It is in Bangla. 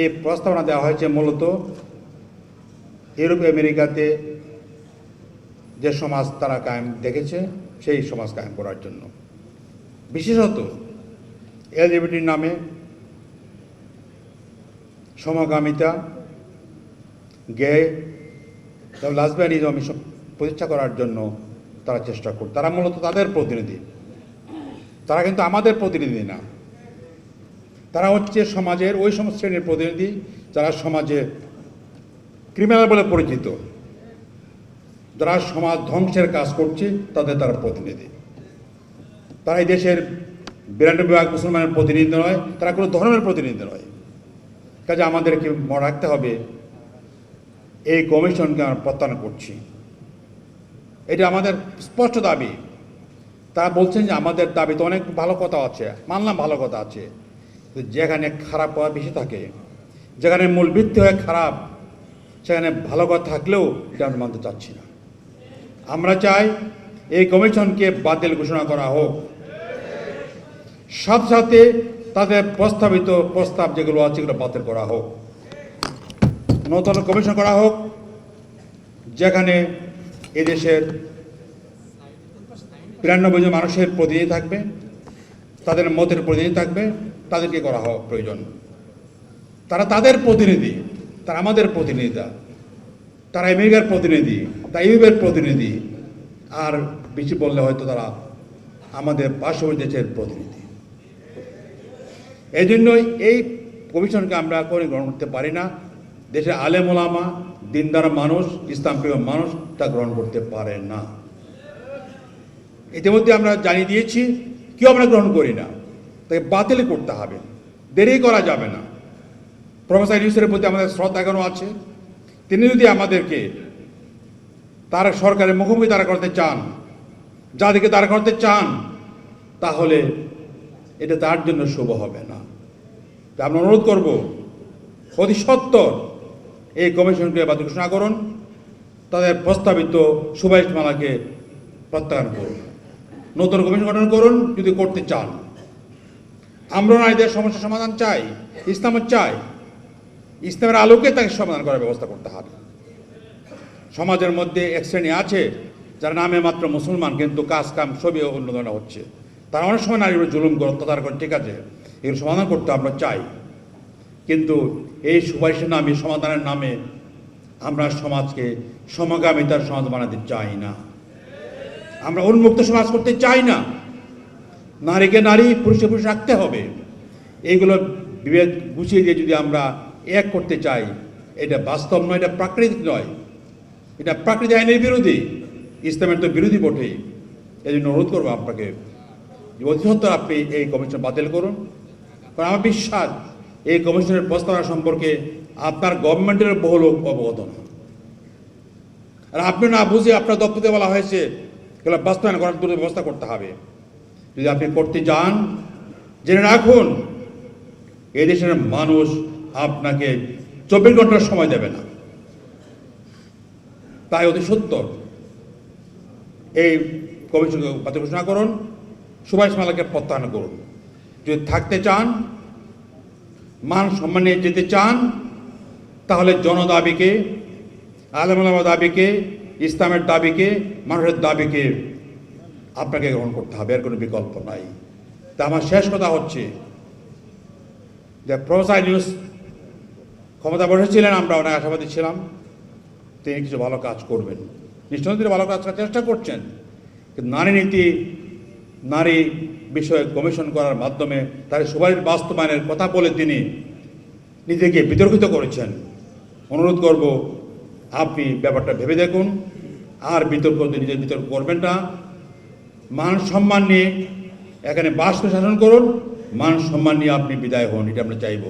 এই প্রস্তাবনা দেওয়া হয়েছে মূলত ইউরোপ, আমেরিকাতে যে সমাজ তারা কায়েম দেখেছে, সেই সমাজ কায়েম করার জন্য। বিশেষত এলজিবিটির নামে সমগামিতা গে লাসবিয়ানিজম এসব প্রতিষ্ঠা করার জন্য তারা চেষ্টা করত তারা মূলত তাদের প্রতিনিধি। তারা কিন্তু আমাদের প্রতিনিধি না। তারা হচ্ছে সমাজের ওই সমস্ত শ্রেণির প্রতিনিধি যারা সমাজে ক্রিমিনাল বলে পরিচিত। যারা সমাজ ধ্বংসের কাজ করছে, তাদের তারা প্রতিনিধি। তারা এই দেশের বিরানব্বই ভাগ মুসলমানের প্রতিনিধি নয়, তারা কোনো ধর্মের প্রতিনিধি নয়। কাজে আমাদেরকে মনে রাখতে হবে, এই কমিশনকে আমরা প্রত্যাহার করছি। এটা আমাদের স্পষ্ট দাবি। তারা বলছেন যে আমাদের দাবিতে অনেক ভালো কথা আছে, মানলাম ভালো কথা আছে। কিন্তু যেখানে খারাপ কথা বেশি থাকে, যেখানে মূল ভিত্তি হয় খারাপ, সেখানে ভালো কথা থাকলেও এটা আমরা মানতে চাচ্ছি না। আমরা চাই এই কমিশনকে বাতিল ঘোষণা করা হোক। সাথে সাথে তাদের প্রস্তাবিত প্রস্তাব যেগুলো আছে সেগুলো বাতিল করা হোক। নতুন কমিশন করা হোক, যেখানে এদেশের বিরানব্বই জন মানুষের প্রতিনিধি থাকবে, তাদের মতের প্রতিনিধি থাকবে তাদেরকে করা হওয়া প্রয়োজন। তারা তাদের প্রতিনিধি, তারা আমাদের প্রতিনিধিতা তারা আমেরিকার প্রতিনিধি, তারা ইউরোপের প্রতিনিধি। আর বেশি বললে হয়তো তারা আমাদের পার্শ্ববর্তী দেশের প্রতিনিধি। এই জন্যই এই কমিশনকে আমরা করে গ্রহণ করতে পারি না। দেশের আলেম ওলামা, দিনদার মানুষ ইসলাম প্রিয় মানুষ তা গ্রহণ করতে পারে না। ইতিমধ্যে আমরা জানিয়ে দিয়েছি, কেউ আমরা গ্রহণ করি না। তাকে বাতিল করতে হবে। দেরি করা যাবে না। প্রফেসর ইউসের প্রতি আমাদের শ্রদ্ধা এখনও আছে। তিনি যদি আমাদেরকে তার সরকারের মুখোমুখি তারা করতে চান, যাদেরকে তারা করতে চান, তাহলে এটা তার জন্য শুভ হবে না। আমরা অনুরোধ করব, অতি সত্তর এই কমিশনকে বাতিল ঘোষণা করুন। তাদের প্রস্তাবিত সুভাষ মালাকে প্রত্যাহার করুন। নতুন কমিশন গঠন করুন, যদি করতে চান। আমরা নারীদের সমস্যার সমাধান চাই, ইসলামের চাই। ইসলামের আলোকে তাকে সমাধান করার ব্যবস্থা করতে হবে। সমাজের মধ্যে এক শ্রেণি আছে, যারা নামে মাত্র মুসলমান, কিন্তু কাজ কাম সবই অন্য ধরনের হচ্ছে। তারা অনেক সময় নারীর জুলুম করে অত্যাচার করে, ঠিক আছে, এগুলো সমাধান করতে আমরা চাই। কিন্তু এই সুপারিশের নামে, সমাধানের নামে আমরা সমাজকে সমগামিতার সমাজ বানাতে চাই না। আমরা উন্মুক্ত সমাজ করতে চাই না। নারীকে নারী পুরুষে পুরুষ রাখতে হবে। এইগুলো বিভেদ গুছিয়ে দিয়ে যদি আমরা এক করতে চাই, এটা বাস্তব নয়, এটা প্রাকৃতিক নয়। এটা প্রাকৃতিক আইনের বিরোধী, ইসলামের তো বিরোধী বটেই। এই জন্য অনুরোধ করব আপনাকে অতি আপনি এই কমিশন বাতিল করুন। কারণ আমার বিশ্বাস, এই কমিশনের প্রস্তাবনা সম্পর্কে আপনার গভর্নমেন্টের বহু লোক অবগত না আর আপনি না বুঝে আপনার দপ্তরে বলা হয়েছে, এগুলো বাস্তবায়ন করার দ্রুত ব্যবস্থা করতে হবে। যদি আপনি করতে যান, জেনে রাখুন এই দেশের মানুষ আপনাকে চব্বিশ ঘণ্টার সময় দেবে না। তাই অতি সত্তর এই কমিশনকে বাতিল ঘোষণা করুন, সুভাষ মালাকে প্রত্যাহার করুন। যদি থাকতে চান, মান সম্মান যেতে চান, তাহলে জনদাবিকে আলমালামা দাবিকে, ইসলামের দাবিকে, মানুষের দাবিকে আপনাকে গ্রহণ করতে হবে এর কোনো বিকল্প নাই। তা আমার শেষ কথা হচ্ছে যে প্রফেসর নিউজ ক্ষমতা বসেছিলেন, আমরা অনেক আশাবাদী ছিলাম। তিনি কিছু ভালো কাজ করবেন। নিশ্চয় তিনি ভালো কাজ করার চেষ্টা করছেন। কিন্তু নারী নীতি, নারী বিষয়ে কমিশন করার মাধ্যমে তার সুপারিশ বাস্তবায়নের কথা বলে তিনি নিজেকে বিতর্কিত করেছেন। অনুরোধ করব, আপনি ব্যাপারটা ভেবে দেখুন। আর বিতর্ক নিজের বিতর্ক করবেন না। মান সম্মান নিয়ে এখানে বাস শাসন করুন। মান সম্মান নিয়ে আপনি বিদায় হন, এটা আমরা চাইব।